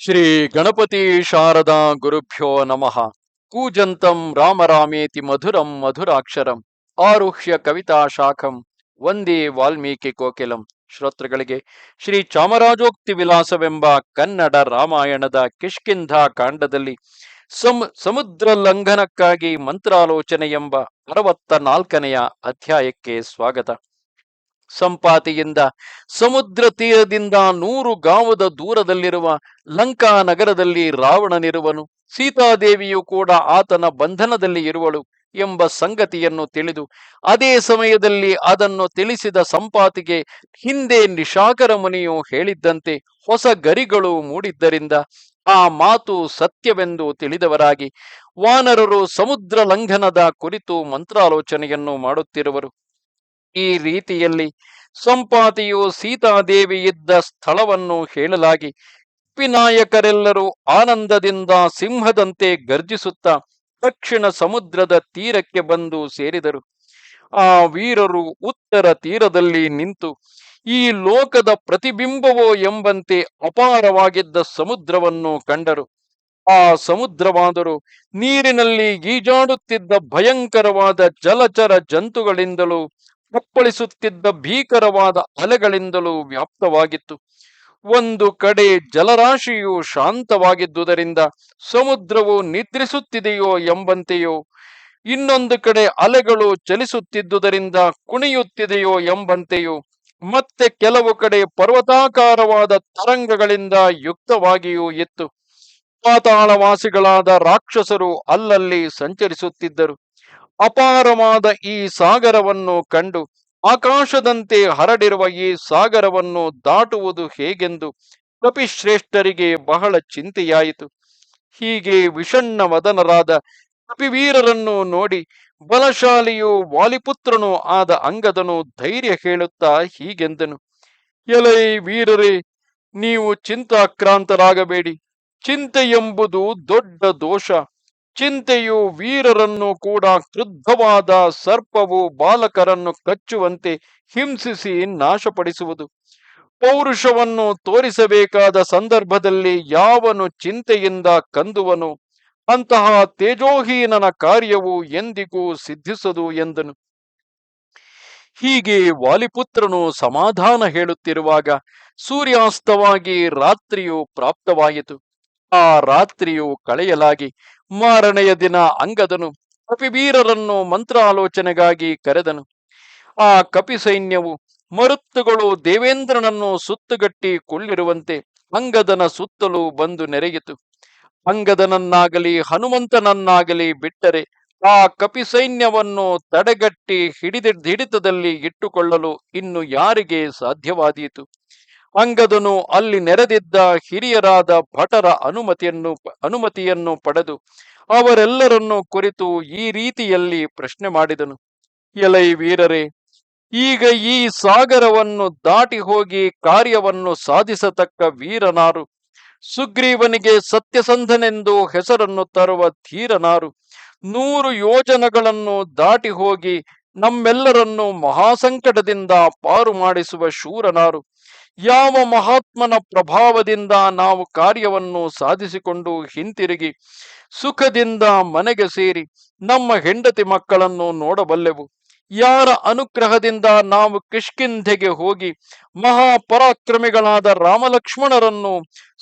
ಶ್ರೀ ಗಣಪತಿ ಶಾರದಾ ಗುರುಭ್ಯೋ ನಮಃ. ಕೂಜಂತಂ ರಾಮರಾಮೇತಿ ಮಧುರಂ ಮಧುರಾಕ್ಷರಂ. ಆರುಹ್ಯ ಕವಿತಾ ಶಾಖಂ. ವಂದೇ ವಾಲ್ಮೀಕಿ ಕೋಕಿಲಂ. ಶ್ರೋತೃಗಳಿಗೆ, ಶ್ರೀ ಚಾಮರಾಜೋಕ್ತಿ ವಿಲಾಸವೆಂಬ ಕನ್ನಡ ರಾಮಾಯಣದ ಕಿಷ್ಕಿಂಧ ಕಾಂಡದಲ್ಲಿ ಸಮ್, ಸಮುದ್ರ ಲಂಘನಕ್ಕಾಗಿ ಮಂತ್ರಾಲೋಚನೆ ಎಂಬ ಅರವತ್ತ ನಾಲ್ಕನೆಯ ಅಧ್ಯಾಯಕ್ಕೆ ಸ್ವಾಗತ. ಸಂಪಾತಿಯಿಂದ ಸಮುದ್ರ ತೀರದಿಂದ ನೂರು ಗಾವದ ದೂರದಲ್ಲಿರುವ ಲಂಕಾ ನಗರದಲ್ಲಿ ರಾವಣನಿರುವನು. ಸೀತಾದೇವಿಯು ಕೂಡ ಆತನ ಬಂಧನದಲ್ಲಿ ಇರುವಳು ಎಂಬ ಸಂಗತಿಯನ್ನು ತಿಳಿದು ಅದೇ ಸಮಯದಲ್ಲಿ ಅದನ್ನು ತಿಳಿಸಿದ ಸಂಪಾತಿಗೆ ಹಿಂದೆ ನಿಶಾಕರ ಮುನಿಯು ಹೇಳಿದ್ದಂತೆ ಹೊಸ ಗರಿಗಳು ಮೂಡಿದ್ದರಿಂದ ಆ ಮಾತು ಸತ್ಯವೆಂದು ತಿಳಿದವರಾಗಿ ವಾನರರು ಸಮುದ್ರ ಲಂಘನದ ಕುರಿತು ಮಂತ್ರಾಲೋಚನೆಯನ್ನು ಮಾಡುತ್ತಿರುವರು. ಈ ರೀತಿಯಲ್ಲಿ ಸಂಪಾತಿಯು ಸೀತಾದೇವಿ ಇದ್ದ ಸ್ಥಳವನ್ನು ಹೇಳಲಾಗಿ, ವಿನಾಯಕರೆಲ್ಲರೂ ಆನಂದದಿಂದ ಸಿಂಹದಂತೆ ಗರ್ಜಿಸುತ್ತಾ ದಕ್ಷಿಣ ಸಮುದ್ರದ ತೀರಕ್ಕೆ ಬಂದು ಸೇರಿದರು. ಆ ವೀರರು ಉತ್ತರ ತೀರದಲ್ಲಿ ನಿಂತು, ಈ ಲೋಕದ ಪ್ರತಿಬಿಂಬವೋ ಎಂಬಂತೆ ಅಪಾರವಾಗಿದ್ದ ಸಮುದ್ರವನ್ನು ಕಂಡರು. ಆ ಸಮುದ್ರವಾದರೂ ನೀರಿನಲ್ಲಿ ಈಜಾಡುತ್ತಿದ್ದ ಭಯಂಕರವಾದ ಜಲಚರ ಜಂತುಗಳಿಂದಲೂ ಅಪ್ಪಳಿಸುತ್ತಿದ್ದ ಭೀಕರವಾದ ಅಲೆಗಳಿಂದಲೂ ವ್ಯಾಪ್ತವಾಗಿತ್ತು. ಒಂದು ಕಡೆ ಜಲರಾಶಿಯು ಶಾಂತವಾಗಿದ್ದುದರಿಂದ ಸಮುದ್ರವು ನಿದ್ರಿಸುತ್ತಿದೆಯೋ ಎಂಬಂತೆಯೋ, ಇನ್ನೊಂದು ಕಡೆ ಅಲೆಗಳು ಚಲಿಸುತ್ತಿದ್ದುದರಿಂದ ಕುಣಿಯುತ್ತಿದೆಯೋ ಎಂಬಂತೆಯೋ, ಮತ್ತೆ ಕೆಲವು ಕಡೆ ಪರ್ವತಾಕಾರವಾದ ತರಂಗಗಳಿಂದ ಯುಕ್ತವಾಗಿಯೂ ಇತ್ತು. ಪಾತಾಳವಾಸಿಗಳಾದ ರಾಕ್ಷಸರು ಅಲ್ಲಲ್ಲಿ ಸಂಚರಿಸುತ್ತಿದ್ದರು. ಅಪಾರವಾದ ಈ ಸಾಗರವನ್ನು ಕಂಡು ಆಕಾಶದಂತೆ ಹರಡಿರುವ ಈ ಸಾಗರವನ್ನು ದಾಟುವುದು ಹೇಗೆಂದು ಕಪಿಶ್ರೇಷ್ಠರಿಗೆ ಬಹಳ ಚಿಂತೆಯಾಯಿತು. ಹೀಗೆ ವಿಷಣ್ಣ ವದನರಾದ ಕಪಿವೀರರನ್ನು ನೋಡಿ ಬಲಶಾಲಿಯೂ ವಾಲಿಪುತ್ರನೂ ಆದ ಅಂಗದನು ಧೈರ್ಯ ಹೇಳುತ್ತಾ ಹೀಗೆಂದನು, ಎಲೈ ವೀರರೇ, ನೀವು ಚಿಂತಾಕ್ರಾಂತರಾಗಬೇಡಿ. ಚಿಂತೆ ಎಂಬುದು ದೊಡ್ಡ ದೋಷ. ಚಿಂತೆಯು ವೀರರನ್ನು ಕೂಡ ಕ್ರುದ್ಧವಾದ ಸರ್ಪವು ಬಾಲಕರನ್ನು ಕಚ್ಚುವಂತೆ ಹಿಂಸಿಸಿ ನಾಶಪಡಿಸುವುದು. ಪೌರುಷವನ್ನು ತೋರಿಸಬೇಕಾದ ಸಂದರ್ಭದಲ್ಲಿ ಯಾವನು ಚಿಂತೆಯಿಂದ ಕಂದುವನು? ಅಂತಹ ತೇಜೋಹೀನನ ಕಾರ್ಯವು ಎಂದಿಗೂ ಸಿದ್ಧಿಸದು ಎಂದನು. ಹೀಗೆ ವಾಲಿಪುತ್ರನು ಸಮಾಧಾನ ಹೇಳುತ್ತಿರುವಾಗ ಸೂರ್ಯಾಸ್ತವಾಗಿ ರಾತ್ರಿಯು ಪ್ರಾಪ್ತವಾಯಿತು. ಆ ರಾತ್ರಿಯು ಕಳೆಯಲಾಗಿ ಮಾರನೆಯ ದಿನ ಅಂಗದನು ಕಪಿವೀರರನ್ನು ಮಂತ್ರಾಲೋಚನೆಗಾಗಿ ಕರೆದನು. ಆ ಕಪಿ ಸೈನ್ಯವು ಮರುತ್ತುಗಳು ದೇವೇಂದ್ರನನ್ನು ಸುತ್ತುಗಟ್ಟಿ ಕೊಳ್ಳಿರುವಂತೆ ಅಂಗದನ ಸುತ್ತಲೂ ಬಂದು ನೆರೆಯಿತು. ಅಂಗದನನ್ನಾಗಲಿ ಹನುಮಂತನನ್ನಾಗಲಿ ಬಿಟ್ಟರೆ ಆ ಕಪಿ ಸೈನ್ಯವನ್ನು ತಡೆಗಟ್ಟಿ ಹಿಡಿದ ಹಿಡಿತದಲ್ಲಿ ಇಟ್ಟುಕೊಳ್ಳಲು ಇನ್ನು ಯಾರಿಗೆ ಸಾಧ್ಯವಾದೀತು? ಅಂಗದನು ಅಲ್ಲಿ ನೆರೆದಿದ್ದ ಹಿರಿಯರಾದ ಭಟರ ಅನುಮತಿಯನ್ನು ಅನುಮತಿಯನ್ನು ಪಡೆದು ಅವರೆಲ್ಲರನ್ನು ಕುರಿತು ಈ ರೀತಿಯಲ್ಲಿ ಪ್ರಶ್ನೆ ಮಾಡಿದನು. ಎಲೈ ವೀರರೇ, ಈಗ ಈ ಸಾಗರವನ್ನು ದಾಟಿ ಹೋಗಿ ಕಾರ್ಯವನ್ನು ಸಾಧಿಸತಕ್ಕ ವೀರನಾರು. ಸುಗ್ರೀವನಿಗೆ ಸತ್ಯಸಂಧನೆಂದು ಹೆಸರನ್ನು ತರುವ ಧೀರನಾರು. ನೂರು ಯೋಜನಗಳನ್ನು ದಾಟಿ ಹೋಗಿ ನಮ್ಮೆಲ್ಲರನ್ನು ಮಹಾಸಂಕಟದಿಂದ ಪಾರು ಮಾಡಿಸುವ ಶೂರನಾರು. ಯಾವ ಮಹಾತ್ಮನ ಪ್ರಭಾವದಿಂದ ನಾವು ಕಾರ್ಯವನ್ನು ಸಾಧಿಸಿಕೊಂಡು ಹಿಂತಿರುಗಿ, ಸುಖದಿಂದ ಮನೆಗೆ ಸೇರಿ ನಮ್ಮ ಹೆಂಡತಿ ಮಕ್ಕಳನ್ನು ನೋಡಬಲ್ಲೆವು. ಯಾರ ಅನುಗ್ರಹದಿಂದ ನಾವು ಕಿಷ್ಕಿಂಧೆಗೆ ಹೋಗಿ ಮಹಾಪರಾಕ್ರಮಿಗಳಾದ ರಾಮಲಕ್ಷ್ಮಣರನ್ನು,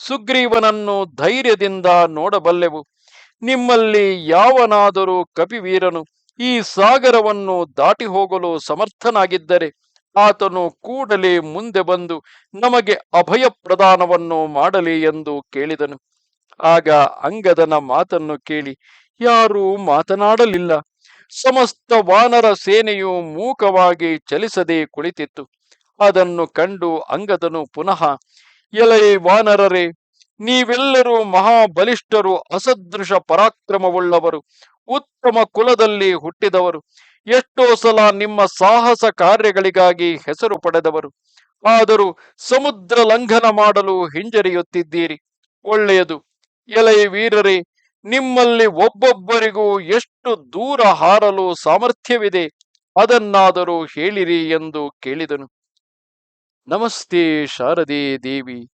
ಸುಗ್ರೀವನನ್ನು ಧೈರ್ಯದಿಂದ ನೋಡಬಲ್ಲೆವು. ನಿಮ್ಮಲ್ಲಿ ಯಾವನಾದರೂ ಕಪಿವೀರನು ಈ ಸಾಗರವನ್ನು ದಾಟಿ ಹೋಗಲು ಸಮರ್ಥನಾಗಿದ್ದರೆ ಆತನು ಕೂಡಲೇ ಮುಂದೆ ಬಂದು ನಮಗೆ ಅಭಯ ಪ್ರದಾನವನ್ನು ಮಾಡಲಿ ಎಂದು ಕೇಳಿದನು. ಆಗ ಅಂಗದನ ಮಾತನ್ನು ಕೇಳಿ, ಯಾರೂ ಮಾತನಾಡಲಿಲ್ಲ. ಸಮಸ್ತ ವಾನರ ಸೇನೆಯು ಮೂಕವಾಗಿ ಚಲಿಸದೆ ಕುಳಿತಿತ್ತು. ಅದನ್ನು ಕಂಡು ಅಂಗದನು ಪುನಃ, ಎಲೈ ವಾನರರೇ ನೀವೆಲ್ಲರೂ ಮಹಾಬಲಿಷ್ಠರು, ಅಸದೃಶ ಪರಾಕ್ರಮವುಳ್ಳವರು, ಉತ್ತಮ ಕುಲದಲ್ಲಿ ಹುಟ್ಟಿದವರು, ಎಷ್ಟೋ ಸಲ ನಿಮ್ಮ ಸಾಹಸ ಕಾರ್ಯಗಳಿಗಾಗಿ ಹೆಸರು ಪಡೆದವರು. ಆದರೂ ಸಮುದ್ರ ಲಂಘನ ಮಾಡಲು ಹಿಂಜರಿಯುತ್ತಿದ್ದೀರಿ. ಒಳ್ಳೆಯದು. ಎಲೈ ವೀರರೇ, ನಿಮ್ಮಲ್ಲಿ ಒಬ್ಬೊಬ್ಬರಿಗೂ ಎಷ್ಟು ದೂರ ಹಾರಲು ಸಾಮರ್ಥ್ಯವಿದೆ, ಅದನ್ನಾದರೂ ಹೇಳಿರಿ ಎಂದು ಕೇಳಿದನು. ನಮಸ್ತೆ ಶಾರದೆ ದೇವಿ.